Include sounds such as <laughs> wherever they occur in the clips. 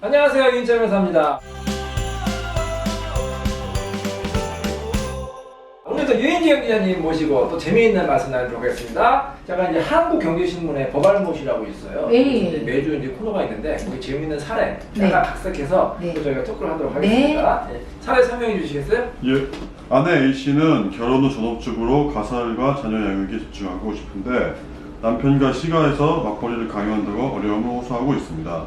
안녕하세요 윤철 변호사입니다. 오늘도 유인지영 기자님 모시고 또 재미있는 말씀 나누도록 하겠습니다. 제가 이제 한국경제신문에 법알못이라고 있어요. 네. 이제 매주 이제 코너가 있는데 거기 재미있는 사례 네. 약간 각색해서 네. 또 저희가 토크를 하도록 네. 하겠습니다. 네. 사례 설명해 주시겠어요? 예. 아내 A 씨는 결혼 후 전업주부로 가사일과 자녀 양육에 집중하고 싶은데 남편과 시가에서 맞벌이를 강요한다고 어려움을 호소하고 있습니다.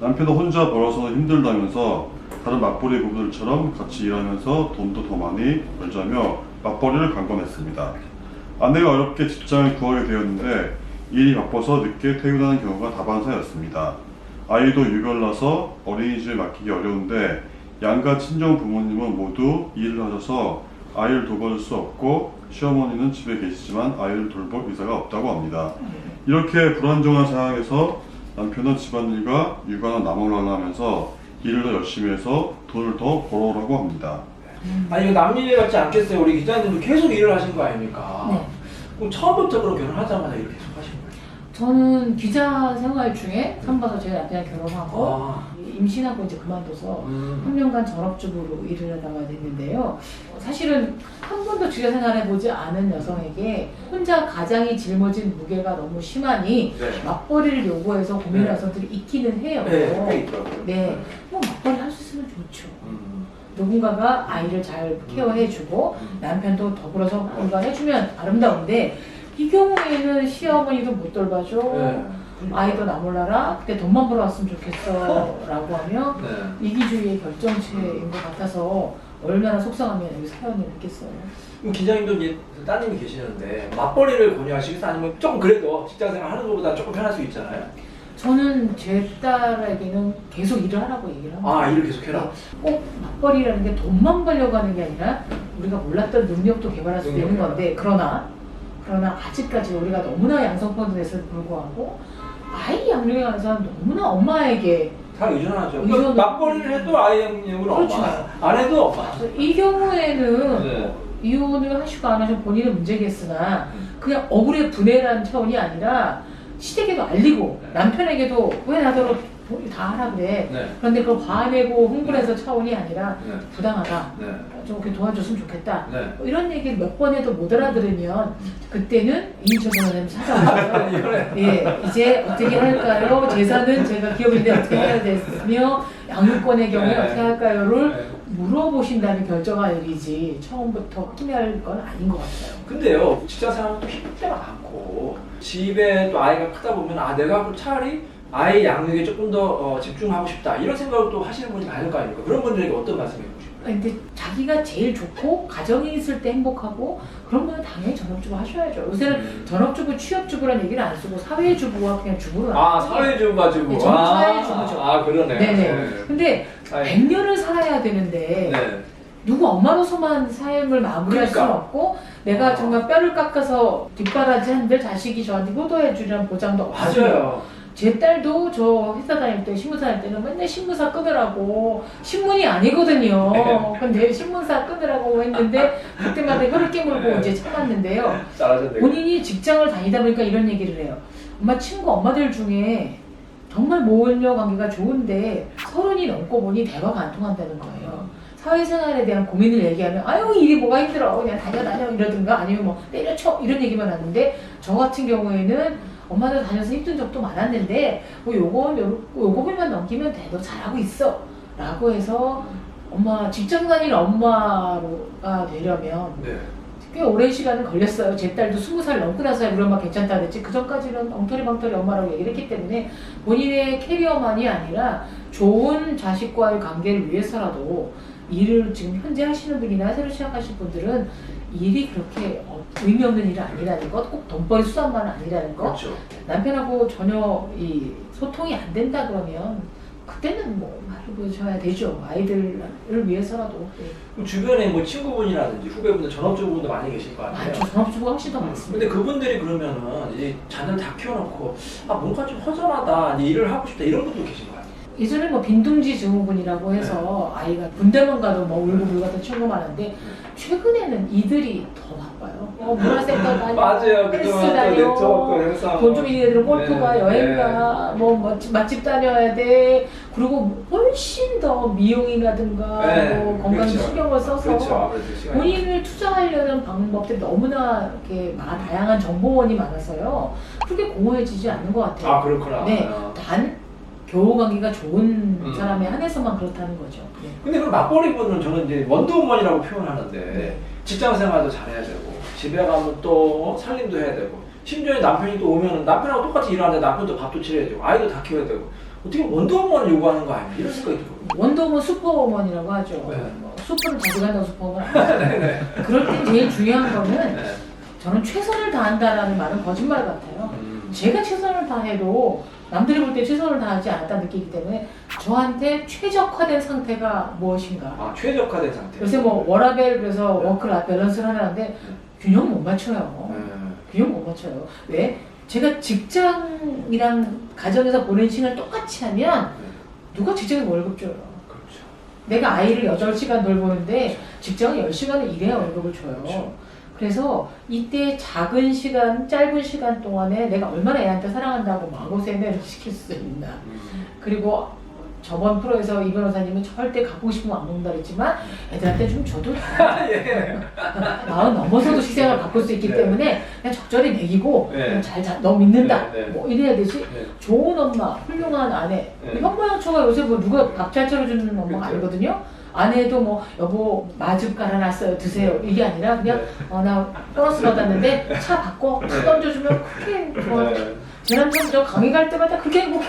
남편은 혼자 벌어서는 힘들다면서 다른 맞벌이 부부들처럼 같이 일하면서 돈도 더 많이 벌자며 맞벌이를 강권했습니다. 아내가 어렵게 직장을 구하게 되었는데 일이 바빠서 늦게 퇴근하는 경우가 다반사였습니다. 아이도 유별나서 어린이집에 맡기기 어려운데 양가 친정 부모님은 모두 일을 하셔서 아이를 돌볼 수 없고 시어머니는 집에 계시지만 아이를 돌볼 의사가 없다고 합니다. 이렇게 불안정한 상황에서 남편은 집안일과 육아나 나몰라라 하면서 일을 더 열심히 해서 돈을 더 벌어오라고 합니다. 아니 이거 남일 같지 않겠어요? 우리 기자님도 계속 일을 하신 거 아닙니까? 네. 그럼 처음부터 그럼 결혼하자마자 일을 계속 하신 거예요? 저는 기자 생활 중에 봐서 제 남편이랑 결혼하고 아, 임신하고 이제 그만둬서 음. 3년간 전업주부로 일을 하다가 됐는데요. 사실은 한 번도 직장 생활해보지 않은 여성에게 혼자 가장이 짊어진 무게가 너무 심하니 네. 맞벌이를 요구해서 고민하는 네. 여성들이 있기는 해요. 네, 꽤 있더라고요. 네. 뭐 맞벌이 할 수 있으면 좋죠. 음. 누군가가 아이를 잘 케어해주고 음. 남편도 더불어서 공간해주면 아름다운데 이 경우에는 시어머니도 못 돌봐줘 네. 아이도 나 몰라라 그때 돈만 벌어왔으면 좋겠어 라고 하면 네. 이기주의의 결정체인 것 같아서 얼마나 속상하면 여기 사연을 했겠어요 그럼 기자님도 이제 따님이 계시는데 맞벌이를 권유하시겠어요? 아니면 조금 그래도 직장생활 하는 것보다 조금 편할 수 있잖아요. 저는 제 딸에게는 계속 일을 하라고 얘기를 합니다 아 일을 계속 해라. 꼭 맞벌이라는 게 돈만 벌려고 하는 게 아니라 우리가 몰랐던 능력도 개발할 수 있는 능력 건데 그러나 그러나 아직까지 우리가 너무나 양성권도 됐음에도 불구하고 아이 양육에 관해서는 너무나 엄마에게 다 의존하죠. 의존을- 그러니까 맞벌이를 해도 아이 양육은 그렇죠. 엄마, 안 해도 엄마. 이 경우에는 네. 뭐 이혼을 하시고 안 하시고 본인은 문제겠으나 음. 그냥 억울의 분해라는 차원이 아니라 시댁에도 알리고 네. 남편에게도 왜 나더러 다 하라 그래 네. 그런데 그걸 화내고 흥분해서 차원이 아니라 네. 부당하다 네. 좀 이렇게 도와줬으면 좋겠다 네. 뭐 이런 얘기를 몇 번 해도 못 알아들으면 그때는 이인철 변호사님 이번에 예, 이제 어떻게 할까요? 재산은 제가 기업인데 어떻게 해야 되며 양육권의 경우에 네. 어떻게 할까요?를 네. 물어보신 다음에 결정할 일이지 처음부터 혼낼 건 아닌 것 같아요. 근데요 직장 생활도 힘들 때가 많고 집에 또 아이가 크다 보면 아 내가 그 차라리 아이 양육에 조금 더 어, 집중하고 싶다 이런 생각을 또 하시는 분이 많을 거 아닙니까? 그런 분들에게 어떤 말씀해 주십니까? 근데 자기가 제일 좋고 가정이 있을 때 행복하고 그런 분은 당연히 전업주부 하셔야죠. 요새는 음. 전업주부, 취업주부라는 얘기를 안 쓰고 사회주부와 그냥 주부로 아 나눠요. 사회주부가 주부. 네, 저는 아, 사회주부죠. 아 그러네. 네네. 근데 사회- 100년을 살아야 되는데 네. 누구 엄마로서만 삶을 마무리할 그러니까. 수는 없고 내가 아. 정말 뼈를 깎아서 뒷바라지 한들 자식이 저한테 효도해 주리는 보장도 없어요. 맞아요. 제 딸도 저 회사 다닐 때 신문사 다닐 때는 맨날 신문사 끊으라고 신문이 아니거든요. 네. 근데 신문사 끊으라고 했는데 그때마다 혀를 깨물고 네. 이제 참았는데요. 잘하셨네요. 본인이 직장을 다니다 보니까 이런 얘기를 해요. 엄마 친구 엄마들 중에 정말 모녀 관계가 좋은데 서른이 넘고 보니 대화가 안 통한다는 거예요. 사회생활에 대한 고민을 얘기하면 아유 일이 뭐가 힘들어 그냥 다녀 다녀 이러든가 아니면 뭐 때려쳐 이런 얘기만 하는데 저 같은 경우에는 엄마들 다녀서 힘든 적도 많았는데 뭐 요건 요, 요 고민만 넘기면 돼 너 잘하고 있어 라고 해서 엄마 직장 다니는 엄마가 되려면 네. 꽤 오랜 시간은 걸렸어요. 제 딸도 스무 살 넘고 나서야 우리 엄마 괜찮다 그랬지. 그 전까지는 엉터리 방터리 엄마라고 얘기를 했기 때문에 본인의 캐리어만이 아니라 좋은 자식과의 관계를 위해서라도 일을 지금 현재 하시는 분이나 새로 시작하실 분들은 일이 그렇게 어, 의미 없는 일은 아니라는 것, 꼭 돈벌이 수단만은 아니라는 것. 그렇죠. 남편하고 전혀 이 소통이 안 된다 그러면 그때는 뭐 말을 보셔야 되죠. 아이들을 위해서라도. 예. 그럼 주변에 뭐 친구분이라든지 후배분들 전업주부분도 많이 계실 거 아니에요? 많죠. 전업주부가 훨씬 더 많습니다. 근데 그분들이 그러면은 이제 자녀를 다 키워놓고 아 뭔가 좀 허전하다 이제 일을 하고 싶다 이런 분도 계신 거 아니에요? 예전에 뭐 빈둥지 증후군이라고 해서 아이가 군대만 가도 뭐 울고 불고 하던 친구 많은데 최근에는 이들이 더 바빠요. 뭐 문화센터 다녀, 맞아요. 헬스 그동안 또 다녀, 네트워크 행사. 돈좀 있는 애들은 골프가 네, 여행 가 뭐 맛집, 맛집 다녀야 돼 그리고 훨씬 더 미용이라든가 네, 뭐 건강 그렇죠. 신경을 써서 그렇죠. 아무래도 시간이. 본인을 투자하려는 방법들이 너무나 이렇게 마- 다양한 정보원이 많아서요 그렇게 공허해지지 않는 것 같아요 아 그렇구나. 네. 아. 단 교우 관계가 좋은 음. 사람에 한해서만 그렇다는 거죠 네. 근데 그 맞벌이 분은 저는 이제 원더우먼이라고 표현하는데 네. 직장 생활도 잘해야 되고 집에 가면 또 살림도 해야 되고 심지어 남편이 또 오면 남편하고 똑같이 일하는데 남편도 밥도 차려야 되고 아이도 다 키워야 되고 어떻게 원더우먼을 요구하는 거 아니야 이런 생각이 들어요. 원더우먼 슈퍼우먼이라고 하죠 네. 뭐 슈퍼를 자주 간다고 슈퍼우먼 아니죠 <laughs> 그럴 때 제일 중요한 거는 네. 저는 최선을 다한다라는 말은 거짓말 같아요. 음. 제가 최선을 다해도 남들이 볼 때 최선을 다하지 않았다 느끼기 때문에 저한테 최적화된 상태가 무엇인가. 아 최적화된 상태. 요새 뭐 워라벨 그래서 워크라 밸런스를 하는데 균형 못 맞춰요. 네. 균형 못 맞춰요. 왜? 제가 직장이랑 가정에서 보낸 시간을 똑같이 하면 누가 직장에 월급 줘요? 그렇죠. 내가 아이를 8시간 돌보는데 직장은 10시간을 일해야 월급을 줘요. 그렇죠. 그래서 이때 작은 시간, 짧은 시간 동안에 내가 얼마나 애한테 사랑한다고 마구 세뇌를 <laughs> 시킬 수 있나. 음. 그리고 저번 프로에서 이 변호사님은 절대 갖고 싶으면 안 먹는다 그랬지만 애들한테 좀 줘도 돼. 예. <laughs> 마음 넘어서도 시생을 바꿀 수 있기 네. 때문에 그냥 적절히 먹이고 네. 잘, 자, 너 믿는다. 네, 네. 뭐 이래야 되지. 네. 좋은 엄마, 훌륭한 아내. 네. 현모양처가 요새 뭐 누가 밥 잘 차려주는 엄마가 그렇죠. 아니거든요. 아내도 뭐 여보 마즙 깔아놨어요 드세요 이게 아니라 그냥 네. 어나 보너스 받았는데 차 바꿔 탁 네. 던져주면 그렇게 좋아. 네. 제 남편 저 강의 갈 때마다 그렇게 행복해.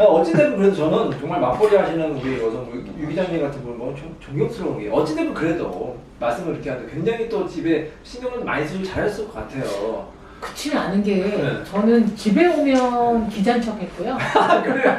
아, 어찌됐든 그래도 저는 정말 맞벌이 하시는 우리 여성 유- 유 기자님 같은 분은 너무 존- 존경스러운 게 어찌됐든 그래도 말씀을 이렇게 하는데 굉장히 또 집에 신경을 많이 쓰고 잘했을 것 같아요. 그렇지는 않은 게 네. 저는 집에 오면 기자인 척했고요. <laughs> 아, 그래요?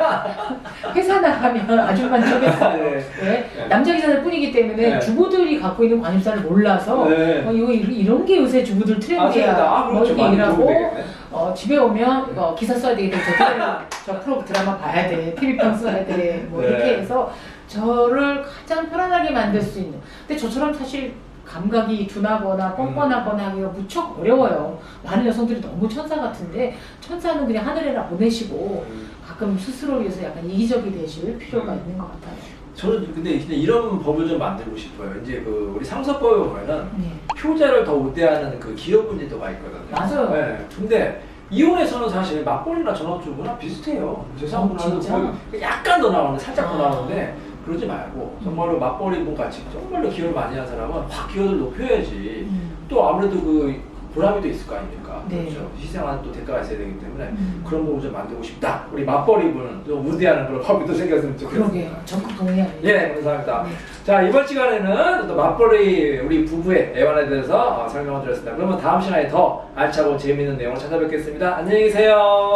회사 나가면 아줌마인 척했어요. 네. 네. 네. 남자 기자들 뿐이기 때문에 네. 주부들이 갖고 있는 관심사를 몰라서 네. 어, 이거 이- 이런 게 요새 주부들 아, 트렌드야. 아, 뭐 그렇죠. 이렇게 많이 일하고 되겠네. 어, 집에 오면 이거 기사 써야 때문에 저, 드라마, 저 프로 드라마 봐야 돼. TV평 써야 돼. 뭐 네. 이렇게 해서 저를 가장 편안하게 만들 수 있는. 근데 저처럼 사실 감각이 둔하거나 뻔뻔하거나 하기가 무척 어려워요. 많은 여성들이 너무 천사 같은데 천사는 그냥 하늘에나 보내시고 음. 가끔 스스로 위해서 약간 이기적이 되실 필요가 음. 있는 것 같아요. 저는 근데 진짜 이런 법을 좀 만들고 싶어요. 이제 그 우리 상서법에 보면은 네. 효자를 더 우대하는 그 기업 문제도가 있거든요. 맞아요. 네. 근데 이혼에서는 사실 맞벌이나 전업주부나 비슷해요. 제 어, 상분하고 진짜? 거의 약간 더 나오는데 살짝 더 아. 나오는데 그러지 말고 정말로 맞벌이 분 같이 정말로 기여를 많이 한 사람은 확 기여를 높여야지 음. 또 아무래도 그 보람이 또 있을 거 아닙니까? 네. 그렇죠. 희생하는 또 대가가 있어야 되기 때문에 음. 그런 부분을 좀 만들고 싶다. 우리 맞벌이 분은 좀 우대하는 그런 법이 또 생겼으면 좋겠습니다. 그러게 적극 동의합니다. 예, 감사합니다. 네. 자, 이번 시간에는 또 맞벌이 우리 부부의 애완에 대해서 어, 설명을 드렸습니다. 그러면 다음 시간에 더 알차고 재미있는 내용을 찾아뵙겠습니다. 안녕히 계세요.